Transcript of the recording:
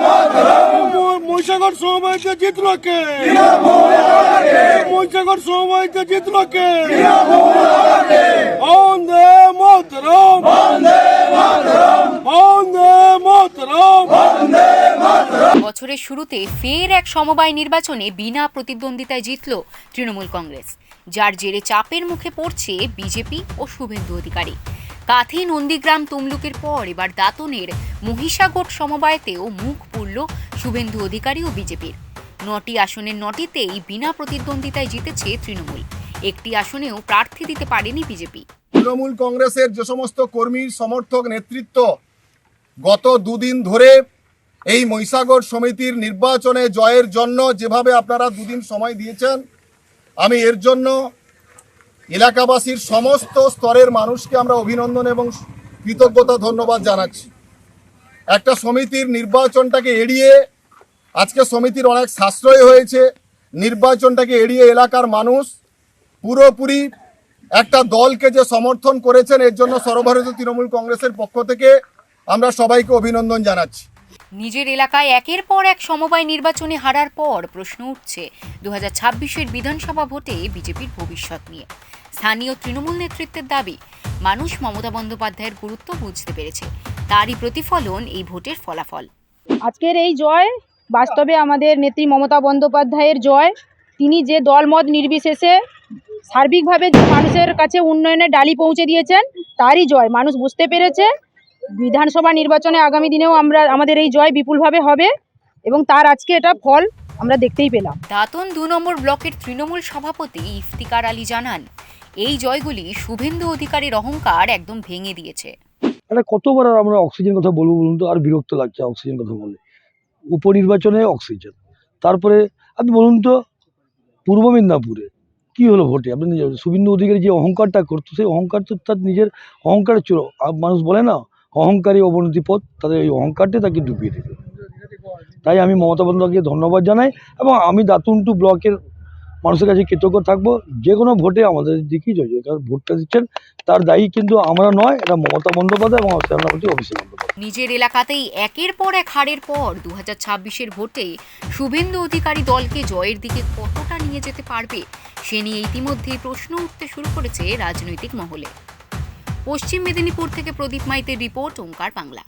মাতরম। ম- মহিষাগর সমবায়তে জিতলো কে মহিষাগর সমবায়তে জিতলো কে বন্দে মাতরম। বন্দে মাতরম। বছরের শুরুতে ফের এক সমবায় নির্বাচনে বিনা প্রতিদ্বন্দ্বিতায় জিতল তৃণমূল কংগ্রেস। যার জেরে চাপের মুখে পড়ছে বিজেপি ও শুভেন্দু অধিকারী। কাথি নন্দীগ্রাম তমলুকের পর এবার দাতনের মহিষাগর সমবায়তেও মুখ পুরল শুভেন্দু অধিকারী ও বিজেপির। নটি আসনের নটিতেই বিনা প্রতিদ্বন্দ্বিতায় জিতেছে তৃণমূল। একটি আসনেও প্রার্থী দিতে পারেনি বিজেপি। তৃণমূল কংগ্রেসের যে সমস্ত কর্মী সমর্থক নেতৃত্ব গত দুদিন ধরে এই মহিষাগর সমিতির নির্বাচনে জয়ের জন্য যেভাবে আপনারা দুদিন সময় দিয়েছেন, আমি এর জন্য এলাকাবাসীর সমস্ত স্তরের মানুষকে আমরা অভিনন্দন এবং কৃতজ্ঞতা, ধন্যবাদ জানাচ্ছি। একটা সমিতির নির্বাচনটাকে এড়িয়ে আজকে সমিতির অনেক সাশ্রয় হয়েছে। নির্বাচনটাকে এড়িয়ে এলাকার মানুষ পুরোপুরি একটা দলকে যে সমর্থন করেছেন, এর জন্য সর্বভারতীয় তৃণমূল কংগ্রেসের পক্ষ থেকে আমরা সবাইকে অভিনন্দন জানাচ্ছি। নিজের এলাকায় একের পর এক সমবায় নির্বাচনে হারার পর প্রশ্ন উঠছে। দু হাজার বিধানসভা ভোটে বিজেপির ভবিষ্যৎ নিয়ে। স্থানীয় তৃণমূল নেতৃত্বের দাবি মানুষ মমতা বন্দ্যোপাধ্যায়ের গুরুত্ব বুঝতে পেরেছে। তারই প্রতিফলন এই ভোটের ফলাফল। আজকের এই জয় বাস্তবে আমাদের নেত্রী মমতা বন্দ্যোপাধ্যায়ের জয়। তিনি যে দলমত নির্বিশেষে সার্বিকভাবে যে মানুষের কাছে উন্নয়নের ডালি পৌঁছে দিয়েছেন তারই জয়। মানুষ বুঝতে পেরেছে বিধানসভা নির্বাচনে আগামী দিনেও আমরা আমাদের এই জয় বিপুলভাবে হবে এবং তার আজকে এটা ফল আমরা দেখতেই পেলাম। দাতন দু নম্বর ব্লকের তৃণমূল সভাপতি ইফতিকার আলী জানান এই জয়গুলি শুভেন্দু অধিকারীর অহংকার একদম ভেঙে দিয়েছে। এটা কতবার আর আমরা অক্সিজেন কথা বলব বলুন তো? আর বিরক্ত লাগছে অক্সিজেন কথা বলে। উপনির্বাচনে অক্সিজেন। তারপরে আপনি বলুন তো, পূর্ব মেদিনীপুরে কী হলো ভোটে? আপনি নিজে শুভেন্দু অধিকারী যে অহংকারটা করতো, সেই অহংকার তো তার নিজের অহংকার ছিল। মানুষ বলে না, অহংকারী অবনতি পথ তাদের এই অহংকারটাই তাকে ডুবিয়ে দেবে তাই আমি মমতা বন্দ্যোপাধ্যায়কে ধন্যবাদ জানাই এবং আমি দাতুন টু ব্লকের মানুষের কাছে কৃতজ্ঞ থাকব। যে কোনো ভোটে আমাদের দিকেই জয় কারণ ভোটটা দিচ্ছেন, তার দায়ী কিন্তু আমরা নয়, এটা মমতা বন্দ্যোপাধ্যায় এবং সেনাপতি অভিষেক বন্দ্যোপাধ্যায়। নিজের এলাকাতেই একের পর এক হারের পর দু হাজার ছাব্বিশের ভোটে শুভেন্দু অধিকারী দলকে জয়ের দিকে কতটা নিয়ে যেতে পারবে, সে নিয়ে ইতিমধ্যেই প্রশ্ন উঠতে শুরু করেছে রাজনৈতিক মহলে। পশ্চিম মেদিনীপুর থেকে প্রদীপ মাইতের রিপোর্ট ওঙ্কার বাংলা।